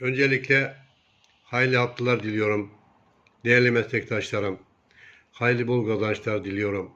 Öncelikle hayırlı haftalar diliyorum. Değerli meslektaşlarım, hayırlı bol kazançlar diliyorum.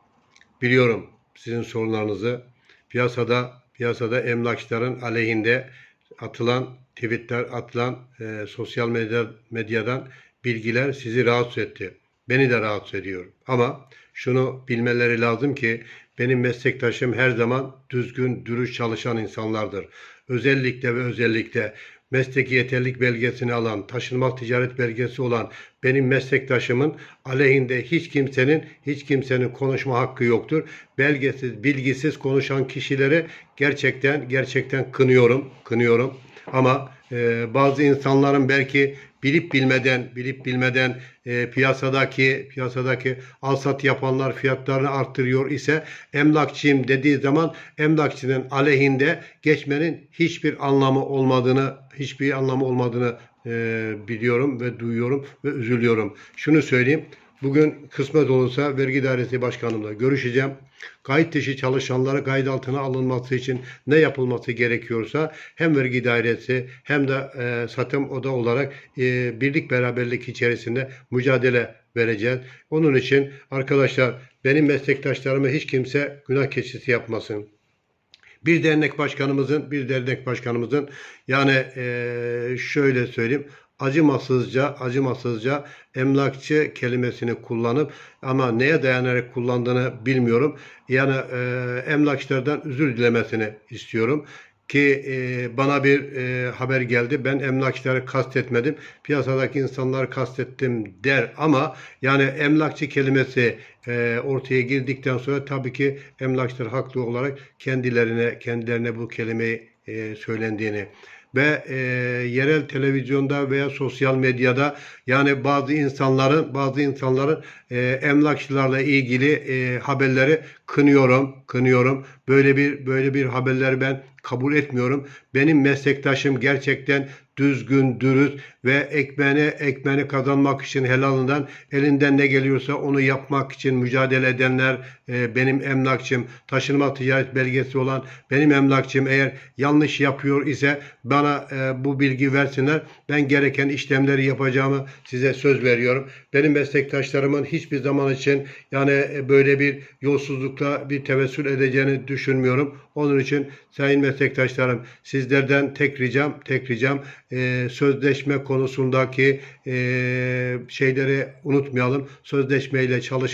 Biliyorum sizin sorunlarınızı piyasada piyasada emlakçıların aleyhinde atılan tweetler, atılan e, sosyal medya, medyadan bilgiler sizi rahatsız etti. Beni de rahatsız ediyor. Ama şunu bilmeleri lazım ki benim meslektaşım her zaman düzgün, dürüst çalışan insanlardır. Özellikle ve özellikle mesleki yeterlik belgesini alan, taşınmaz ticaret belgesi olan benim meslektaşımın aleyhinde hiç kimsenin hiç kimsenin konuşma hakkı yoktur. Belgesiz, bilgisiz konuşan kişileri gerçekten gerçekten kınıyorum, kınıyorum. Ama e, bazı insanların belki bilip bilmeden bilip bilmeden e, piyasadaki piyasadaki alsat yapanlar fiyatlarını arttırıyor ise emlakçıyım dediği zaman emlakçının aleyhinde geçmenin hiçbir anlamı olmadığını hiçbir anlamı olmadığını e, biliyorum ve duyuyorum ve üzülüyorum. Şunu söyleyeyim. Bugün kısmet olursa vergi dairesi başkanımla görüşeceğim. Kayıt dışı çalışanlara kayıt altına alınması için ne yapılması gerekiyorsa hem vergi dairesi hem de e, satım oda olarak e, birlik beraberlik içerisinde mücadele vereceğiz. Onun için arkadaşlar benim meslektaşlarıma hiç kimse günah keçisi yapmasın bir dernek başkanımızın bir dernek başkanımızın yani eee, şöyle söyleyeyim acımasızca acımasızca emlakçı kelimesini kullanıp ama neye dayanarak kullandığını bilmiyorum. Yani eee emlakçılardan özür dilemesini istiyorum ki e, bana bir e, haber geldi. Ben emlakçıları kastetmedim. Piyasadaki insanları kastettim der ama yani emlakçı kelimesi e, ortaya girdikten sonra tabii ki emlakçılar haklı olarak kendilerine kendilerine bu kelimeyi e, söylendiğini ve e, yerel televizyonda veya sosyal medyada yani bazı insanların bazı insanların e, emlakçılarla ilgili e, haberleri kınıyorum, kınıyorum. Böyle bir böyle bir haberleri ben kabul etmiyorum. Benim meslektaşım gerçekten düzgün, dürüst ve ekmeğini ekmeğini kazanmak için helalından elinden ne geliyorsa onu yapmak için mücadele edenler e, benim emlakçım, taşınma ticaret belgesi olan benim emlakçım eğer yanlış yapıyor ise bana e, bu bilgi versinler. Ben gereken işlemleri yapacağımı size söz veriyorum. Benim meslektaşlarımın hiçbir zaman için yani e, böyle bir yolsuzlukta bir tevessül edeceğini düşünmüyorum. Onun için sayın meslektaşlarım sizlerden tek ricam, tek ricam e, sözleşme konusundaki e, şeyleri unutmayalım. Sözleşmeyle çalış